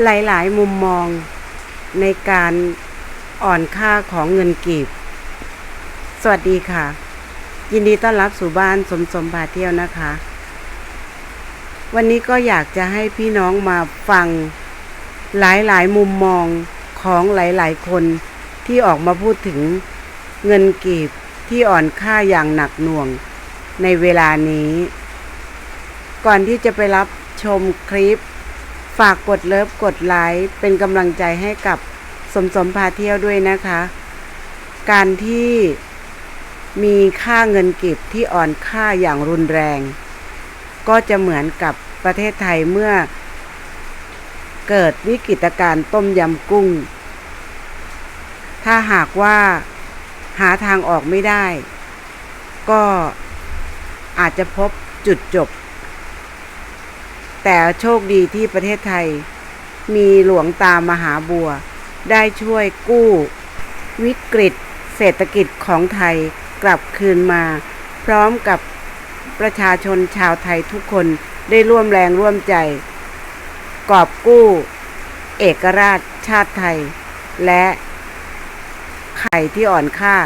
หลายๆ มุมมองในการอ่อนค่าของเงินกีบ สวัสดีค่ะ ยินดีต้อนรับสู่บ้านสมสมพาเที่ยวนะคะ วันนี้ก็อยากจะให้พี่น้องมาฟังหลายๆ มุมมองของหลายๆ คนที่ออกมาพูดถึงเงินกีบที่อ่อนค่าอย่างหนักหน่วงในเวลานี้ ก่อนที่จะไปรับชมคลิป ฝากกดเลิฟกดไลค์เป็นกำลังใจให้กับสมสมพาเที่ยวด้วยนะคะ การที่มีค่าเงินเก็บที่อ่อนค่าอย่างรุนแรง ก็จะเหมือนกับประเทศไทยเมื่อ เกิดวิกฤตการณ์ต้มยำกุ้ง ถ้าหากว่าหาทางออกไม่ได้ ก็อาจจะพบจุดจบ แต่โชคดีที่ประเทศไทย มีหลวงตามหาบัว ได้ช่วยกู้ วิกฤต เศรษฐกิจของไทยกลับคืนมา พร้อมกับประชาชนชาวไทยทุกคนได้ร่วมแรงร่วมใจ กอบกู้ เอกราชชาติไทย และไข่ที่อ่อนค่า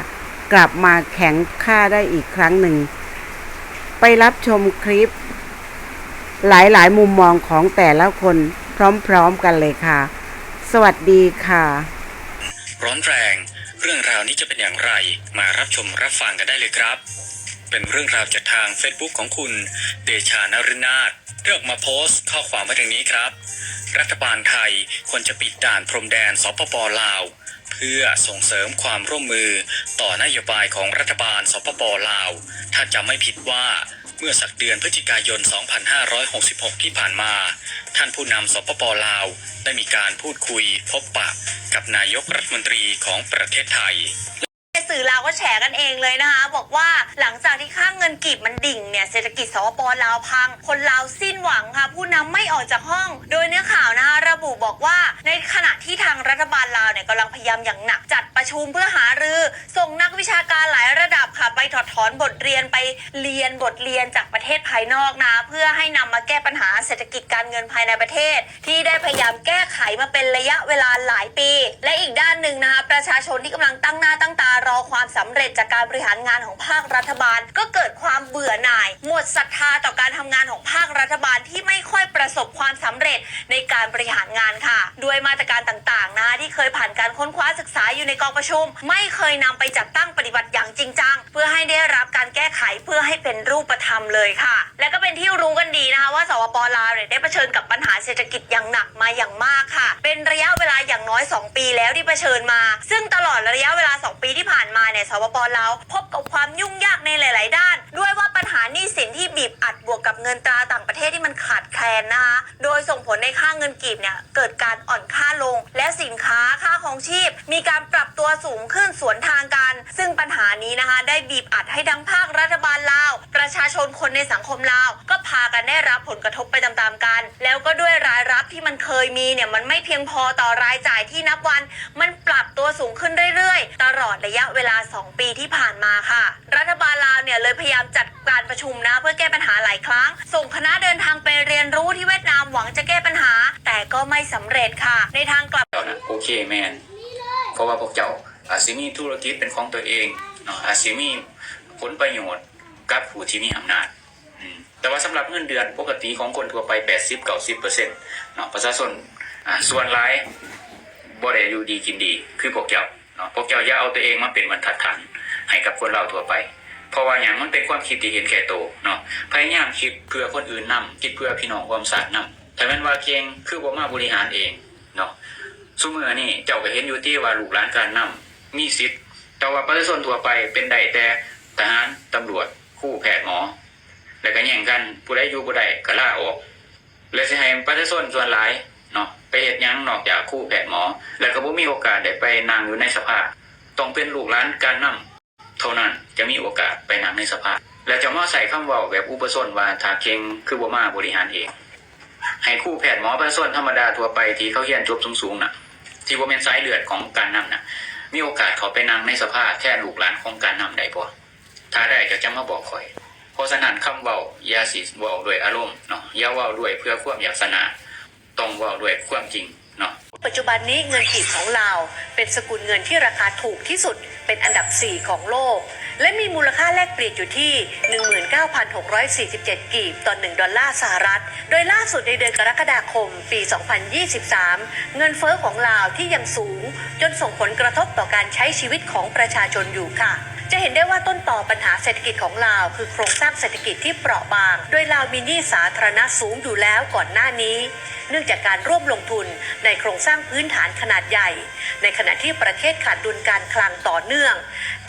กลับมาแข็งค่าได้อีกครั้งหนึ่ง ไปรับชมคลิป หลายๆ มุมมองของแต่ละคนพร้อมๆกันเลยค่ะ สวัสดีค่ะ ร้อนแรง เรื่องราวนี้จะเป็นอย่างไร มารับชมรับฟังกันได้เลยครับ เป็นเรื่องราวจากทาง Facebook ของคุณ เดชานรินาถได้ออกมาโพสต์ข้อความไว้ดังนี้ครับ รัฐบาลไทยควรจะปิดด่านพรมแดนสปปลาว เพื่อส่งเสริมความร่วมมือต่อนโยบายของรัฐบาลสปปลาว ถ้าจำไม่ผิดว่า เมื่อสักเดือนพฤศจิกายน 2566 ที่ผ่านมา ท่านผู้นำสปปลาว ได้มีการพูดคุยพบปะกับนายกรัฐมนตรีของประเทศไทย สื่อลาวก็แฉกันเองเลยนะคะ บอกว่าหลังจากที่ค่างเงินกีบมันดิ่งเนี่ยเศรษฐกิจสปปลาวพัง คนลาวสิ้นหวังค่ะ ผู้นำไม่ออกจากห้อง โดยเนื้อข่าวนะคะระบุบอกว่าในขณะที่ทางรัฐบาลลาวเนี่ยกำลังพยายามอย่างหนักจัดประชุมเพื่อหารือส่งนักวิชาการหลายระดับค่ะไปถอดถอนบทเรียนไปเรียนบทเรียนจากประเทศภายนอกนะเพื่อให้นำมาแก้ปัญหาเศรษฐกิจการเงินภายในประเทศ ที่ได้พยายามแก้ไขมาเป็นระยะเวลาหลายปี และอีกด้านหนึ่งนะคะประชาชนที่กำลังตั้งหน้าตั้งตา อความสำเร็จจากการบริหารงานของภาครัฐบาล ก็เกิดความเบื่อหน่าย หมดศรัทธาต่อการทำงานของภาครัฐบาลที่ไม่ค่อยประสบความสำเร็จในการบริหารงานค่ะ ด้วยมาตรการต่างๆนะที่เคยผ่านการค้นคว้าศึกษาอยู่ในกองประชุม ไม่เคยนำไปจัดตั้งปฏิบัติอย่างจริงจังเพื่อให้ได้รับการแก้ไขเพื่อให้เป็นรูปธรรมเลยค่ะ และก็เป็นที่รู้กันดีนะคะว่าสปปลาวเนี่ยได้เผชิญกับปัญหาเศรษฐกิจอย่างหนักมาอย่างมากค่ะ เป็นระยะเวลาอย่างน้อย 2 ปีแล้วที่เผชิญมา ซึ่งตลอดระยะเวลา 2 ปีที่ผ่านมาเนี่ยสปปลาวพบกับความยุ่งยากในหลาย ๆ ด้าน ด้วยว่าปัญหาหนี้สินที่บีบอัดบวกกับเงินตราต่างประเทศที่มันขาดแคลนนะคะ โดยส่งผลในค่าเงินกีบเนี่ยเกิดการอ่อนค่าลง และสินค้าค่าของชีพ มีการปรับตัวสูงขึ้นสวนทางกัน ซึ่งปัญหานี้นะคะได้บีบอัดให้ทั้งภาครัฐบาลลาว ประชาชนคนในสังคมลาว ก็พากันได้รับผลกระทบไปตาม ๆ กัน แล้วก็ด้วยรายรับที่มันเคยมีเนี่ยมันไม่เพียงพอต่อรายจ่ายที่นับวัน มันปรับตัวสูงขึ้นเรื่อยๆต อดระยะเวลา 2 ปีที่ผ่านมาค่ะ รัฐบาลลาวเนี่ยเลยพยายามจัดการประชุมนะเพื่อแก้ปัญหาหลายครั้ง ส่งคณะเดินทางไปเรียนรู้ที่เวียดนามหวังจะแก้ปัญหา แต่ก็ไม่สำเร็จค่ะ ในทางกลับเจ้านโอเคแมนเพราะว่าพวกเจ้าอาจสิมีธุรกิจเป็นของตัวเองอาจสิมีผลประโยชน์กับผู้ที่มีอำนาจแต่ว่าสำหรับเงินเดือนปกติของคนทั่วไป 80 90เปอร์เซ็นต์เนาะประชาชนส่วนหลายบ่ได้อยู่ดีกินดี คือพวกเจ้า เนาะพวกเจ้าอย่าเอาตัวเองมาเป็นบรรทัดฐานให้กับคนเราทั่วไป เพราะว่าอย่างมันเป็นความคิดที่เห็นแก่ตัวเนาะพยายามคิดเพื่อคนอื่นนํคิดเพื่อพี่น้องความสาดนํแต่แม่นว่าเก่งคือบ่มาบริหารเองเนาะซุมือนี่เจ้าก็เห็นอยู่ที่ว่าลูกหลานการนำมีสิทธิ์ แต่ว่าประชาชนทั่วไปเป็นได้แต่ทหารตำรวจคู่แพทย์หมอ แล้วก็แย่งกันผู้ใดอยู่ผู้ใดก็ล่าออก แล้วสิให้ประชาชนส่วนหลาย เนาะไปเฮ็ดหยังนอกจากคู่แพทย์หมอ แล้วก็บ่มีโอกาสได้ไปนั่งอยู่ในสภาต้องเป็นลูกหลานการนำเท่านั้นจะมีโอกาสไปนั่งในสภาแล้วจะมาใส่คำเว้าแบบอุปสมบทว่าถ้าเก่งคือบ่มาบริหารเอง ให้คู่แพทย์หมอประชาชนธรรมดาทั่วไปที่เขาเรียนจบสูงๆน่ะ ที่ว่าเป็นสายเลือดของการนำนะมีโอกาสเขาไปนั่งในสภาแค่ลูกหลานของการนำได้บ่ถ้าได้ก็จะมาบอกคอยเพราะฉะนั้นคำเว้าอย่าสิเว้าด้วยอารมณ์เนาะอย่าเว้าด้วยเพื่อความอยากสนา ต้องว่าด้วยความจริงเนาะปัจจุบันนี้เงินกีบของลาวเป็นสกุลเงินที่ราคาถูกที่สุดเป็นอันดับ 4 ของโลก และมีมูลค่าแลกเปลี่ยนอยู่ที่ 19,647 กีบต่อ 1 ดอลลาร์สหรัฐ โดยล่าสุดในเดือนกรกฎาคมปี 2023 เงินเฟอ้อของลาวที่ยังสูง จนส่งผลกระทบต่อการใช้ชีวิตของประชาชนอยู่ค่ะ จะเห็นได้ว่าต้นต่อปัญหาเศรษฐกิจของลาว คือโครงสร้างเศรษฐกิจที่เปราะบาง โดยลาวมีหนี้สาธารณะสูงอยู่แล้วก่อนหน้านี้ เนื่องจากการร่วมลงทุนในโครงสร้างพื้นฐานขนาดใหญ่ ในขณะที่ประเทศขาดดุลการคลังต่อเนื่อง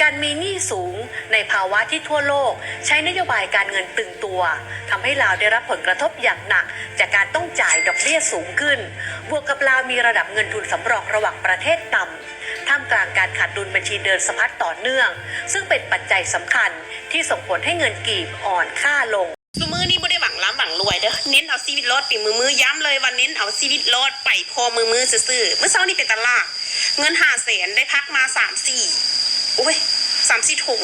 การมีหนี้สูงในภาวะที่ทั่วโลก ใช้นโยบายการเงินตึงตัวทำให้ลาวได้รับผลกระทบอย่างหนัก จากการต้องจ่ายดอกเบี้ยสูงขึ้น บวกกับลาวมีระดับเงินทุนสำรองระหว่างประเทศต่ำามกลางการขาดดุลบัญชีเดินสะพัดต่อเนื่อง ซึ่งเป็นปัจจัยสำคัญที่ส่งผลให้เงินกีบอ่อนค่าลงซูมือนี่บ่ได้หวังล้ำหวังรวยเด้อเน้นเอาชีวิตรอดปีมือมือย้ำเลยว่าเน้นเอาชีวิตรอดไปพอมือมือซื่อเมื่อเช้านี่เป็นตลาดเงินหาแสนได้พักมาสามสี่โอ้ยสามสี่ถุง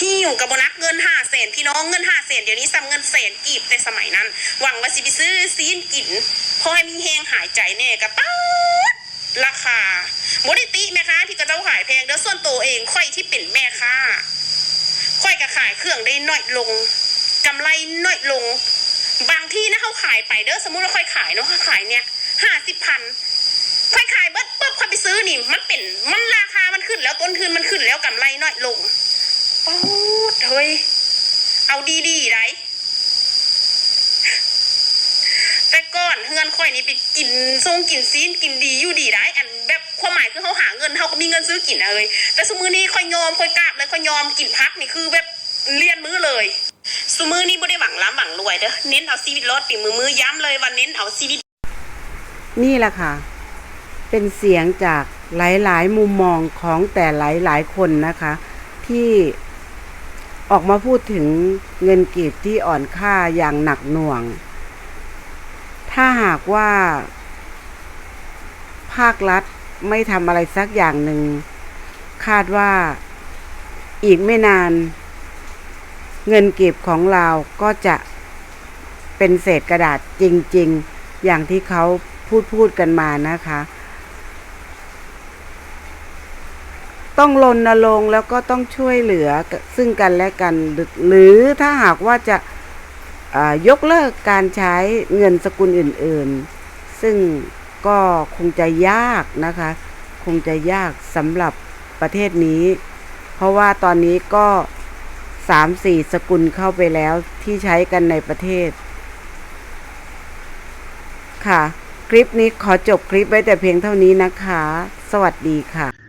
หิ้วกับโบนักเงินห้าแสนพี่น้องเงินห้าแสนเดี๋ยวนี้ซ้ำเงินแสนกีบแต่สมัยนั้น หวังว่าสิไปซื้อซีนกินพอให้มีแหงหายใจแน่กระป๊า ราคาโบริติแม่ค้าที่กระเจ้าขายแพงเด้อส่วนตัวเองค่อยที่เป็นแม่ค้าค่อยก็ขายเครื่องได้น้อยลงกำไรน้อยลง บางที่นะเขาขายไปเด้อสมมุติว่าค่อยขายเนาะเขาขายเนี่ยห้าสิบพันค่อยขายเบิดปุ๊บค่อยไปซื้อนี่ มันเป็นมันราคามันขึ้นแล้วต้นทุนมันขึ้นแล้วกำไรน้อยลงโอ้เฮ้ยเอาดีๆไรแต่ ก่อนเฮือนค่อยนี่ไปกินทรงกินซีนกินดีอยู่ดีได้อันแบบความหมายคือเขาหาเงินเขาก็มีเงินซื้อกินเลยแต่สมือนี้ค่อยยอมค่อยกราบเลยค่อยยอมกินพักนี่คือแบบเลียนมือเลยสมือนี้ไม่ได้หวังล้ำหวังรวยเด้อเน้นเอาชีวิตรอดปีมือมือย้ำเลยว่าเน้นเอาชีวิต นี่แหละค่ะ เป็นเสียงจากหลายๆ มุมมองของแต่หลายๆคนนะคะ ที่ออกมาพูดถึงเงินกีบที่อ่อนค่าอย่างหนักหน่วง ถ้าหากว่า ภาครัฐไม่ทำอะไรสักอย่างหนึ่ง คาดว่าอีกไม่นาน เงินเกีบของเราก็จะเป็นเศษกระดาษจริง ๆ อย่างที่เขาพูดพูดกันมานะคะ ต้องรณรงค์แล้วก็ต้องช่วยเหลือซึ่งกันและกัน หรือถ้าหากว่าจะ ยกเลิกการใช้เงินสกุลอื่นๆ ซึ่งก็คงจะยากนะคะ คงจะยากสำหรับประเทศนี้ เพราะว่าตอนนี้ก็สามสี่สกุลเข้าไปแล้วที่ใช้กันในประเทศ ค่ะ คลิปนี้ขอจบคลิปไว้แต่เพียงเท่านี้นะคะ สวัสดีค่ะ